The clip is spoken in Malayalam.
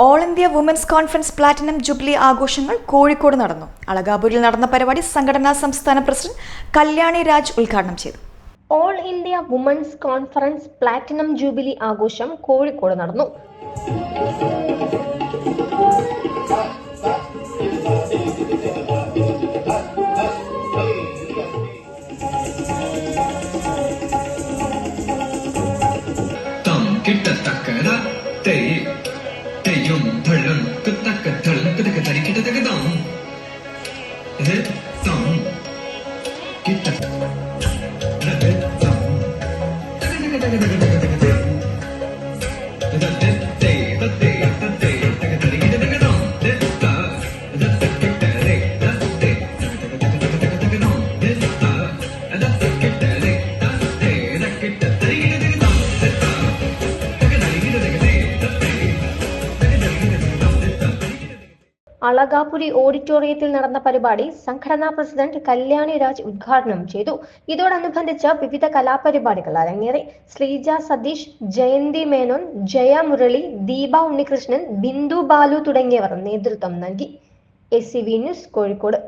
All India women's conference platinum jubilee ആഘോഷങ്ങൾ കോഴിക്കോട് നടന്നു. അളകാപൂരിൽ നടന്ന പരിപാടി സംഘടനാ സംസ്ഥാന പ്രസിഡന്റ് കല്യാണി രാജ് ഉദ്ഘാടനം ചെയ്തു. All India women's conference platinum jubilee ആഘോഷം കോഴിക്കോട് നടന്നു. കിട്ടത്തക്കട തേ തെയ്യും ധള്ളും കുത്തക്ക ധള്ളും കുതക്ക തരി കിട്ടത്തക്ക തം ഇത് തം കിട്ട ഇത് തേ അളകാപുരി ഓഡിറ്റോറിയത്തിൽ നടന്ന പരിപാടി സംഘടനാ പ്രസിഡന്റ് കല്യാണി രാജ് ഉദ്ഘാടനം ചെയ്തു. ഇതോടനുബന്ധിച്ച് വിവിധ കലാപരിപാടികൾ അരങ്ങേറി. ശ്രീജ സതീഷ് ജയന്തി മേനോൻ ജയ മുരളി ദീപ ഉണ്ണികൃഷ്ണൻ ബിന്ദു ബാലു തുടങ്ങിയവർ നേതൃത്വം നൽകി. S news Kozhikode.